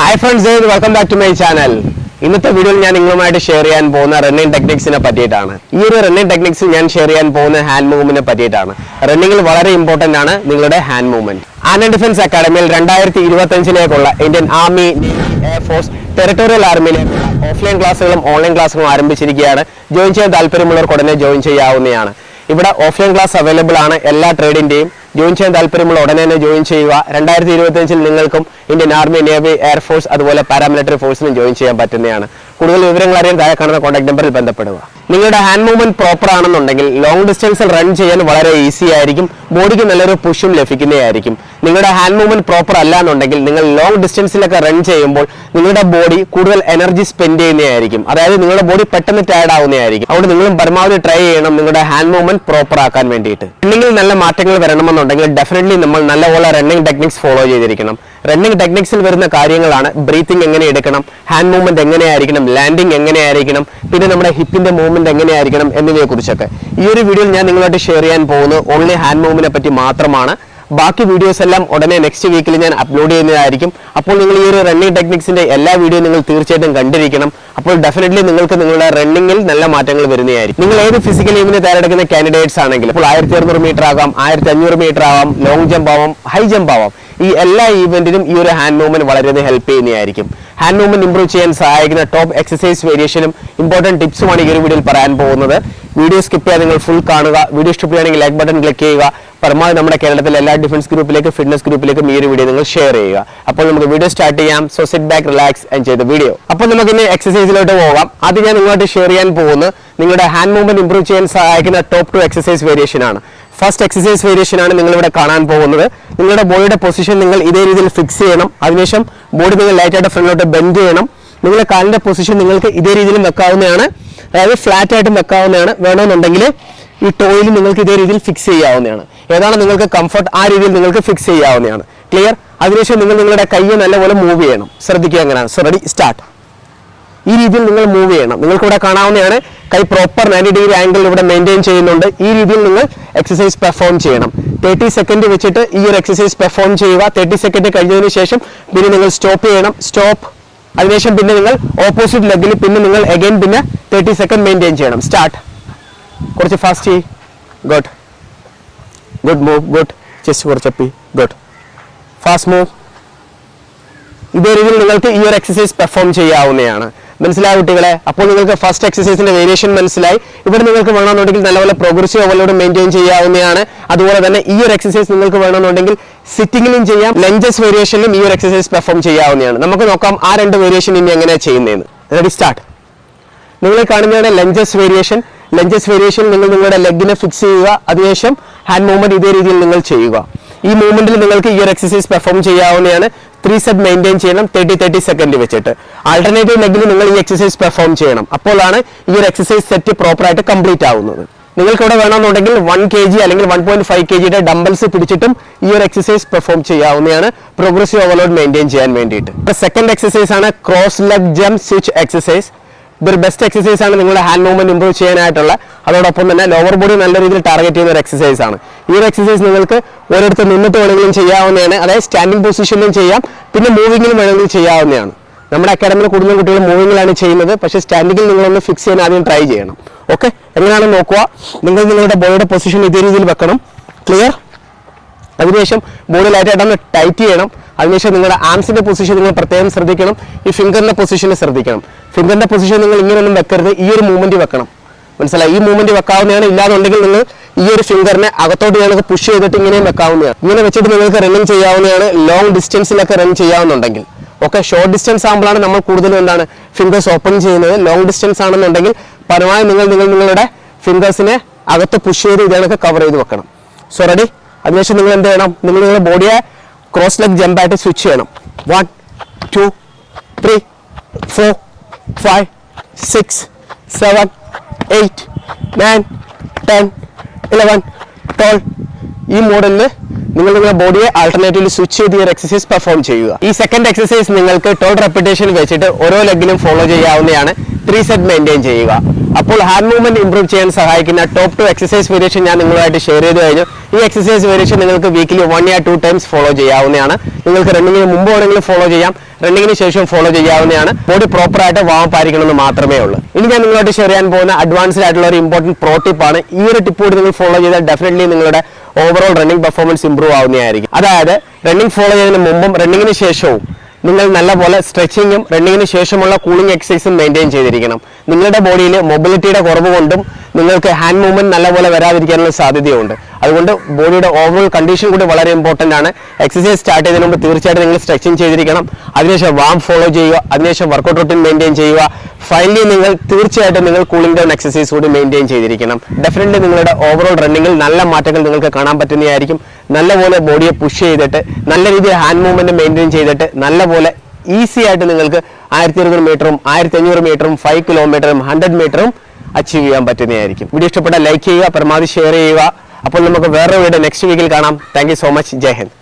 Hi friends welcome back to my channel ഇന്നത്തെ വീഡിയോയിൽ ഞാൻ നിങ്ങളുമായിട്ട് ഷെയർ ചെയ്യാൻ പോകുന്ന റണ്ണിങ് ടെക്നിക്സിനെ പറ്റിയിട്ടാണ്. ഈ ഒരു റണ്ണിങ് ടെക്നിക്സ് ഞാൻ ഷെയർ ചെയ്യാൻ പോകുന്ന ഹാൻഡ് മൂവ്മെന്റിനെ പറ്റിയിട്ടാണ്. റണ്ണിങ്ങിൽ വളരെ ഇമ്പോർട്ടന്റ് ആണ് നിങ്ങളുടെ ഹാൻഡ് മൂവ്മെന്റ് ആൻഡ് ഡിഫൻസ് അക്കാഡമിയിൽ രണ്ടായിരത്തി ഇരുപത്തി അഞ്ചിലേക്കുള്ള Indian army air force territorial ആർമിയിലേക്കുള്ള offline ക്ലാസ്സുകളും ഓൺലൈൻ ക്ലാസ്സുകളും ആരംഭിച്ചിരിക്കുകയാണ്. ജോയിൻ ചെയ്യാൻ താല്പര്യമുള്ളവർക്ക് ഉടനെ ജോയിൻ ചെയ്യാവുന്നതാണ്. ഇവിടെ ഓഫ്ലൈൻ ക്ലാസ് അവൈലബിൾ ആണ് എല്ലാ ട്രേഡിന്റെയും ജോയിൻ ചെയ്യാൻ താല്പര്യമുള്ള ഉടനെ തന്നെ ജോയിൻ ചെയ്യുക. രണ്ടായിരത്തി ഇരുപത്തി അഞ്ചിൽ നിങ്ങൾക്കും Indian army navy air force അതുപോലെ പാരാമിലിറ്ററി ഫോഴ്സിനും ജോയിൻ ചെയ്യാൻ പറ്റുന്നതാണ്. കൂടുതൽ വിവരങ്ങൾ അറിയാൻ താഴെ കാണുന്ന കോൺടാക്ട് നമ്പറിൽ ബന്ധപ്പെടുക. നിങ്ങളുടെ ഹാൻഡ് മൂവ്മെന്റ് പ്രോപ്പർ ആണെന്നുണ്ടെങ്കിൽ ലോങ് ഡിസ്റ്റൻസിൽ റൺ ചെയ്യാൻ വളരെ ഈസി ആയിരിക്കും. ബോഡിക്ക് നല്ലൊരു പുഷും ലഭിക്കുന്നതായിരിക്കും. നിങ്ങളുടെ ഹാൻഡ് മൂവ്മെന്റ് പ്രോപ്പർ അല്ല എന്നുണ്ടെങ്കിൽ നിങ്ങൾ ലോങ് ഡിസ്റ്റൻസിലൊക്കെ റൺ ചെയ്യുമ്പോൾ നിങ്ങളുടെ ബോഡി കൂടുതൽ എനർജി സ്പെൻഡ് ചെയ്യുന്നതായിരിക്കും. അതായത് നിങ്ങളുടെ ബോഡി പെട്ടെന്ന് ടയർഡ് ആവുന്നതായിരിക്കും. അതുകൊണ്ട് നിങ്ങളും പരമാവധി ട്രൈ ചെയ്യണം നിങ്ങളുടെ ഹാൻഡ് മൂവ്മെന്റ് പ്രോപ്പർ ആക്കാൻ വേണ്ടിയിട്ട്. റണ്ണിങ്ങിൽ നല്ല മാറ്റങ്ങൾ വരണമെന്നുണ്ടെങ്കിൽ ഡെഫിനറ്റ്ലി നമ്മൾ നല്ലപോലെ റണ്ണിങ് ടെക്നിക്സ് ഫോളോ ചെയ്തിരിക്കണം. റണ്ണിങ് ടെക്നിക്സിൽ വരുന്ന കാര്യങ്ങളാണ് ബ്രീത്തിങ് എങ്ങനെ എടുക്കണം ഹാൻഡ് മൂവ്മെന്റ് എങ്ങനെയായിരിക്കണം ലാൻഡിങ് എങ്ങനെയായിരിക്കണം പിന്നെ നമ്മുടെ ഹിപ്പിന്റെ മൂവ്മെന്റ് എങ്ങനെയായിരിക്കണം എന്നിവയെ കുറിച്ചൊക്കെ ഈ ഒരു വീഡിയോയിൽ ഞാൻ നിങ്ങളായിട്ട് ഷെയർ ചെയ്യാൻ പോകുന്നത് ഓൺലി ഹാൻഡ് മൂവ്മെന്റിനെ പറ്റി മാത്രമാണ്. ബാക്കി വീഡിയോസ് എല്ലാം ഉടനെ നെക്സ്റ്റ് വീക്കിൽ ഞാൻ അപ്ലോഡ് ചെയ്യുന്നതായിരിക്കും. അപ്പോൾ നിങ്ങൾ ഈ ഒരു റണ്ണിങ് ടെക്നിക്സിന്റെ എല്ലാ വീഡിയോ നിങ്ങൾ തീർച്ചയായിട്ടും കണ്ടിരിക്കണം. അപ്പോൾ ഡെഫിനറ്റ്ലി നിങ്ങൾക്ക് നിങ്ങളുടെ റണ്ണിങ്ങിൽ നല്ല മാറ്റങ്ങൾ വരുന്നതായിരിക്കും. നിങ്ങൾ ഏത് ഫിസിക്കൽ ഗെയിമിന് തയ്യാറെടുക്കുന്ന കാൻഡിഡേറ്റ്സ് ആണെങ്കിൽ ഇപ്പോൾ ആയിരത്തി അറുന്നൂറ് മീറ്റർ ആകാം ആയിരത്തി അഞ്ഞൂറ് മീറ്റർ ആവാം ലോങ് ജമ്പ് ആവാം ഹൈ ജമ്പ് ആവാം ഈ എല്ലാ ഈവെന്റിനും ഈ ഒരു ഹാൻഡ് മൂവ്മെന്റ് വളരെയധികം ഹെൽപ്പ് ചെയ്യുന്നതായിരിക്കും. ഹാൻഡ് മൂവ്മെന്റ് ഇംപ്രൂവ് ചെയ്യാൻ സഹായിക്കുന്ന ടോപ്പ് എക്സസൈസ് വേരിയേഷനും ഇമ്പോർട്ടന്റ് ടിപ്സുമാണ് ഈ ഒരു വീഡിയോയിൽ പറയാൻ പോകുന്നത്. വീഡിയോ സ്കിപ്പ് ചെയ്യാൻ നിങ്ങൾ ഫുൾ കാണുക. വീഡിയോ ഇഷ്ടപ്പെടുകയാണെങ്കിൽ ലൈക്ക് ബട്ടൺ ക്ലിക്ക് ചെയ്യുക. പരമാവധി നമ്മുടെ കേരളത്തിലെ എല്ലാ ഡിഫൻസ് ഗ്രൂപ്പിലേക്കും ഫിറ്റ്നസ് ഗ്രൂപ്പിലേക്കും ഈ ഒരു വീഡിയോ നിങ്ങൾ ഷെയർ ചെയ്യുക. അപ്പോൾ നമുക്ക് വീഡിയോ സ്റ്റാർട്ട് ചെയ്യാം. So sit back relax and ചെയ്ത വീഡിയോ അപ്പോൾ നമുക്ക് ഇനി എക്സസൈസിലോട്ട് പോകാം. അത് ഞാൻ നിങ്ങളോട്ട് ഷെയർ ചെയ്യാൻ പോകുന്നത് നിങ്ങളുടെ ഹാൻഡ് മൂവ്മെന്റ് ഇംപ്രൂവ് ചെയ്യാൻ സഹായിക്കുന്ന ടോപ്പ് ടു എക്സസൈസ് വേരിയേഷൻ ആണ്. ഫസ്റ്റ് എക്സസൈസ് വേരിയേഷൻ ആണ് നിങ്ങൾ ഇവിടെ കാണാൻ പോകുന്നത്. നിങ്ങളുടെ ബോഡിയുടെ പൊസിഷൻ നിങ്ങൾ ഇതേ രീതിയിൽ ഫിക്സ് ചെയ്യണം. അതിനുശേഷം ബോഡി നിങ്ങൾ ലൈറ്റായിട്ട് ഫ്രണ്ടിലോട്ട് ബെൻഡ് ചെയ്യണം. നിങ്ങളുടെ കാലിന്റെ പൊസിഷൻ നിങ്ങൾക്ക് ഇതേ രീതിയിൽ വെക്കാവുന്നതാണ്. അതായത് ഫ്ലാറ്റ് ആയിട്ടും വെക്കാവുന്നതാണ്. വേണമെന്നുണ്ടെങ്കിൽ ഈ ടോയിൽ നിങ്ങൾക്ക് ഇതേ രീതിയിൽ ഫിക്സ് ചെയ്യാവുന്നതാണ്. ഏതാണ് നിങ്ങൾക്ക് കംഫർട്ട് ആ രീതിയിൽ നിങ്ങൾക്ക് ഫിക്സ് ചെയ്യാവുന്നതാണ്. ക്ലിയർ അതിനുശേഷം നിങ്ങൾ നിങ്ങളുടെ കൈ നല്ലപോലെ മൂവ് ചെയ്യണം. ശ്രദ്ധിക്കുക എങ്ങനെയാണ്? സോ റെഡി സ്റ്റാർട്ട് ഈ രീതിയിൽ നിങ്ങൾ മൂവ് ചെയ്യണം. നിങ്ങൾക്ക് ഇവിടെ കാണാവുന്നതാണ് കൈ പ്രോപ്പർ നയന്റി ഡിഗ്രി ആംഗിൾ ഇവിടെ മെയിന്റെയിൻ ചെയ്യുന്നുണ്ട്. ഈ രീതിയിൽ നിങ്ങൾ എക്സസൈസ് പെർഫോം ചെയ്യണം. തേർട്ടി സെക്കൻഡ് വെച്ചിട്ട് ഈ ഒരു എക്സസൈസ് പെർഫോം ചെയ്യുക. തേർട്ടി സെക്കൻഡ് കഴിഞ്ഞതിന് ശേഷം പിന്നെ നിങ്ങൾ സ്റ്റോപ്പ് ചെയ്യണം. സ്റ്റോപ്പ് അതിനുശേഷം പിന്നെ നിങ്ങൾ ഓപ്പോസിറ്റ് ലെഗിൽ പിന്നെ നിങ്ങൾ അഗൈൻ പിന്നെ തേർട്ടി സെക്കൻഡ് മെയിന്റെയിൻ ചെയ്യണം. സ്റ്റാർട്ട് കുറച്ച് ഫാസ്റ്റ് ചെയ് good good move good chest കുറച്ചപ്പി good fast move ഇതേ രീതിയിൽ നിങ്ങൾക്ക് ഈ ഒരു എക്സസൈസ് പെർഫോം ചെയ്യാവുന്നതാണ്. മനസ്സിലായ കുട്ടികളെ? അപ്പോൾ നിങ്ങൾക്ക് ഫസ്റ്റ് എക്സസൈസിന്റെ വേരിയേഷൻ മനസ്സിലായി. ഇവിടെ നിങ്ങൾക്ക് വേണമെന്നുണ്ടെങ്കിൽ നല്ലപോലെ പ്രോഗ്രസീവ് ഓവലോഡ് മെയിന്റെയിൻ ചെയ്യാവുന്നതാണ്. അതുപോലെ തന്നെ ഈ ഒരു എക്സസൈസ് നിങ്ങൾക്ക് വേണമെന്നുണ്ടെങ്കിൽ സിറ്റിംഗിലും ചെയ്യാം. ലഞ്ചസ് വേരിയേഷനിലും ഈ ഒരു എക്സസൈസ് പെർഫോം ചെയ്യാവുന്നതാണ്. നമുക്ക് നോക്കാം ആ രണ്ട് വേരിയേഷൻ ഇനി എങ്ങനെയാണ് ചെയ്യുന്നതെന്ന്. റെഡി സ്റ്റാർട്ട് നിങ്ങൾ കാണുന്നതാണ് ലഞ്ചസ് വേരിയേഷൻ ലഞ്ചസ് വേരിയേഷൻ നിങ്ങൾ നിങ്ങളുടെ ലെഗിനെ ഫിക്സ് ചെയ്യുക. അതിനുശേഷം ഹാൻഡ് മൂവ്മെന്റ് ഇതേ രീതിയിൽ നിങ്ങൾ ചെയ്യുക. ഈ മൂവ്മെന്റിൽ നിങ്ങൾക്ക് ഈ ഒരു എക്സസൈസ് പെർഫോം ചെയ്യാവുന്നതാണ്. ത്രീ സെറ്റ് മെയിന്റെയിൻ ചെയ്യണം തേർട്ടി തേർട്ടി സെക്കൻഡ് വെച്ചിട്ട്. ആൾട്ടർനേറ്റീവ് ലെഗിൽ നിങ്ങൾ ഈ എക്സസൈസ് പെർഫോം ചെയ്യണം. അപ്പോഴാണ് ഈ ഒരു എക്സസൈസ് സെറ്റ് പ്രോപ്പറായിട്ട് കംപ്ലീറ്റ് ആവുന്നത്. നിങ്ങൾക്ക് ഇവിടെ വേണമെന്നുണ്ടെങ്കിൽ വൺ കെ ജി അല്ലെങ്കിൽ വൺ പോയിന്റ് ഫൈവ് കെ ജിയുടെ ഡംബൽസ് പിടിച്ചിട്ടും ഈ ഒരു എക്സസൈസ് പെർഫോം ചെയ്യാവുന്നതാണ്. പ്രോഗ്രസീവ് ഓവർലോഡ് മെയിന്റെയിൻ ചെയ്യാൻ വേണ്ടിയിട്ട്. സെക്കൻഡ് എക്സസൈസ് ആണ് cross leg jump switch exercise ഇതൊരു ബെസ്റ്റ് എക്സസൈസ് ആണ് നിങ്ങളുടെ ഹാൻഡ് മൂവ്മെന്റ് ഇമ്പ്രൂവ് ചെയ്യാനായിട്ടുള്ള. അതോടൊപ്പം തന്നെ ലോവർ ബോഡി നല്ല രീതിയിൽ ടാർഗറ്റ് ചെയ്യുന്ന ഒരു എക്സസൈസ് ആണ്. ഈ ഒരു എക്സസൈസ് നിങ്ങൾക്ക് ഓരോരുത്തർ നിന്നിട്ട് വേണമെങ്കിലും ചെയ്യാവുന്നതാണ്. അതായത് സ്റ്റാൻഡിംഗ് പൊസിഷനിലും ചെയ്യാം. പിന്നെ മൂവിങ്ങിലും വേണമെങ്കിലും ചെയ്യാവുന്നതാണ്. നമ്മുടെ അക്കാഡമിയിൽ കൂടുതൽ കുട്ടികൾ മൂവിങ്ങിലാണ് ചെയ്യുന്നത്. പക്ഷേ സ്റ്റാൻഡിങ്ങിൽ നിങ്ങളൊന്ന് ഫിക്സ് ചെയ്യാൻ ആദ്യം ട്രൈ ചെയ്യണം. ഓക്കെ എങ്ങനെയാണ് നോക്കുക? നിങ്ങൾ നിങ്ങളുടെ ബോഡിയുടെ പൊസിഷൻ ഇതേ രീതിയിൽ വെക്കണം. ക്ലിയർ അതിനുശേഷം ബോഡി ലൈറ്റായിട്ടൊന്ന് ടൈറ്റ് ചെയ്യണം. അതിനുശേഷം നിങ്ങളുടെ ആംസിന്റെ പൊസിഷൻ നിങ്ങൾ പ്രത്യേകം ശ്രദ്ധിക്കണം. ഈ ഫിംഗറിന്റെ പൊസിഷനെ ശ്രദ്ധിക്കണം. ഫിംഗറിന്റെ പൊസിഷൻ നിങ്ങൾ ഇങ്ങനെയൊന്നും വെക്കരുത്. ഈ ഒരു മൂവ്മെന്റ് വെക്കണം. മനസ്സിലായി? ഈ മൂവ്മെന്റ് വെക്കാവുന്നതാണ്. ഇല്ലാന്നുണ്ടെങ്കിൽ നിങ്ങൾ ഈ ഒരു ഫിംഗറിനെ അകത്തോട്ട് നിങ്ങൾക്ക് പുഷ് ചെയ്തിട്ട് ഇങ്ങനെയും വെക്കാവുന്നതാണ്. ഇങ്ങനെ വെച്ചിട്ട് നിങ്ങൾക്ക് റണ്ണിങ് ചെയ്യാവുന്നതാണ്. ലോങ് ഡിസ്റ്റൻസിലൊക്കെ റൺ ചെയ്യാവുന്നുണ്ടെങ്കിൽ. ഓക്കെ ഷോർട്ട് ഡിസ്റ്റൻസ് ആകുമ്പോഴാണ് നമ്മൾ കൂടുതലും എന്താണ്? ഫിംഗേഴ്സ് ഓപ്പൺ ചെയ്യുന്നത്. ലോങ് ഡിസ്റ്റൻസ് ആണെന്നുണ്ടെങ്കിൽ പരമാവധി നിങ്ങൾ നിങ്ങൾ നിങ്ങളുടെ ഫിംഗേഴ്സിനെ അകത്ത് പുഷ് ചെയ്ത് ഇതേണൊക്കെ കവർ ചെയ്ത് വെക്കണം. സോ റെഡി അതിനുശേഷം നിങ്ങൾ എന്ത് ചെയ്യണം? നിങ്ങൾ നിങ്ങളുടെ ബോഡിയെ ക്രോസ് ലെഗ് ജമ്പായിട്ട് സ്വിച്ച് ചെയ്യണം. One two three four five six seven eight nine ten eleven twelve ഈ മോഡലിൽ നിങ്ങൾ നിങ്ങളുടെ ബോഡിയെ ആൾട്ടർനേറ്റീവ്ലി സ്വിച്ച് ചെയ്ത് ഈ ഒരു എക്സസൈസ് പെർഫോം ചെയ്യുക. ഈ സെക്കൻഡ് എക്സസൈസ് നിങ്ങൾക്ക് ട്വൽവ് റെപ്പിറ്റേഷൻ വെച്ചിട്ട് ഓരോ ലെഗിലും ഫോളോ ചെയ്യാവുന്നതാണ്. ത്രീ സെറ്റ് മെയിന്റെയിൻ ചെയ്യുക. അപ്പോൾ ഹാൻഡ് മൂവ്മെന്റ് ഇംപ്രൂവ് ചെയ്യാൻ സഹായിക്കുന്ന ടോപ്പ് ടു എക്സസൈസ് വേരിയേഷൻ ഞാൻ നിങ്ങളുമായിട്ട് ഷെയർ ചെയ്ത് കഴിഞ്ഞു. ഈ എക്സസൈസ് വേരിയേഷൻ നിങ്ങൾക്ക് weekly one year two times follow ചെയ്യാവുന്നതാണ്. നിങ്ങൾക്ക് റണ്ണിങ്ങിന് മുമ്പ് വേണമെങ്കിലും ഫോളോ ചെയ്യാം. റണ്ണിങ്ങിന് ശേഷം ഫോളോ ചെയ്യാവുന്നതാണ്. ബോഡി പ്രോപ്പർ ആയിട്ട് വാമപ്പ് പാലിക്കണമെന്ന് മാത്രമേ ഉള്ളൂ. ഇനി ഞാൻ നിങ്ങളോട് ഷെയർ ചെയ്യാൻ പോകുന്ന അഡ്വാൻസ്ഡ് ആയിട്ടുള്ള ഒരു ഇമ്പോർട്ടന്റ് പ്രോ ടിപ്പാണ് ഈ ഒരു ടിപ്പ് കൂടി നിങ്ങൾ ഫോളോ ചെയ്താൽ ഡെഫിനറ്റ്ലി നിങ്ങളുടെ ഓവറോൾ റണ്ണിംഗ് പെർഫോമൻസ് ഇമ്പ്രൂവ് ആവുന്നതായിരിക്കും. അതായത് റണ്ണിംഗ് ഫോളോ ചെയ്യുന്നതിന് മുമ്പും റണ്ണിങ്ങിന് ശേഷവും നിങ്ങൾ നല്ലപോലെ സ്ട്രെച്ചിങ്ങും റണ്ണിങ്ങിന് ശേഷമുള്ള കൂളിംഗ് എക്സസൈസും മെയിന്റെയിൻ ചെയ്തിരിക്കണം. നിങ്ങളുടെ ബോഡിയിൽ മൊബിലിറ്റിയുടെ കുറവ് കൊണ്ടും നിങ്ങൾക്ക് ഹാൻഡ് മൂവ്മെന്റ് നല്ലപോലെ വരാതിരിക്കാനുള്ള സാധ്യതയുണ്ട്. അതുകൊണ്ട് ബോഡിയുടെ ഓവറോൾ കണ്ടീഷൻ കൂടി വളരെ ഇമ്പോർട്ടന്റ് ആണ്. എക്സസൈസ് സ്റ്റാർട്ട് ചെയ്തതിന് മുമ്പ് തീർച്ചയായിട്ടും നിങ്ങൾ സ്ട്രെച്ചിങ് ചെയ്തിരിക്കണം. അതിനുശേഷം വാം ഫോളോ ചെയ്യുക. അതിനുശേഷം വർക്കൗട്ട് റൂട്ടീൻ മെയിന്റെയിൻ ചെയ്യുക. ഫൈനലി നിങ്ങൾ തീർച്ചയായിട്ടും നിങ്ങൾ കൂളിംഗ് ഡൗൺ എക്സസൈസ് കൂടി മെയിന്റെയിൻ ചെയ്തിരിക്കണം. ഡെഫിനറ്റ്ലി നിങ്ങളുടെ ഓവറോൾ റണ്ണിങ്ങിൽ നല്ല മാറ്റങ്ങൾ നിങ്ങൾക്ക് കാണാൻ പറ്റുന്നതായിരിക്കും. നല്ലപോലെ ബോഡിയെ പുഷ് ചെയ്തിട്ട് നല്ല രീതിയിൽ ഹാൻഡ് മൂവ്മെന്റ് മെയിന്റെയിൻ ചെയ്തിട്ട് നല്ലപോലെ ഈസി ആയിട്ട് നിങ്ങൾക്ക് ആയിരത്തി ഇരുന്നൂറ് മീറ്ററും ആയിരത്തി അഞ്ഞൂറ് മീറ്ററും ഫൈവ് കിലോമീറ്ററും ഹൺഡ്രഡ് മീറ്ററും അച്ചീവ് ചെയ്യാൻ പറ്റുന്നതായിരിക്കും. വീഡിയോ ഇഷ്ടപ്പെട്ടാൽ ലൈക്ക് ചെയ്യുക പരമാവധി ഷെയർ ചെയ്യുക. അപ്പോൾ നമുക്ക് വേറെ വീഡിയോ നെക്സ്റ്റ് വീക്കിൽ കാണാം. താങ്ക് സോ മച്ച് ജയ് ഹിന്ദ്.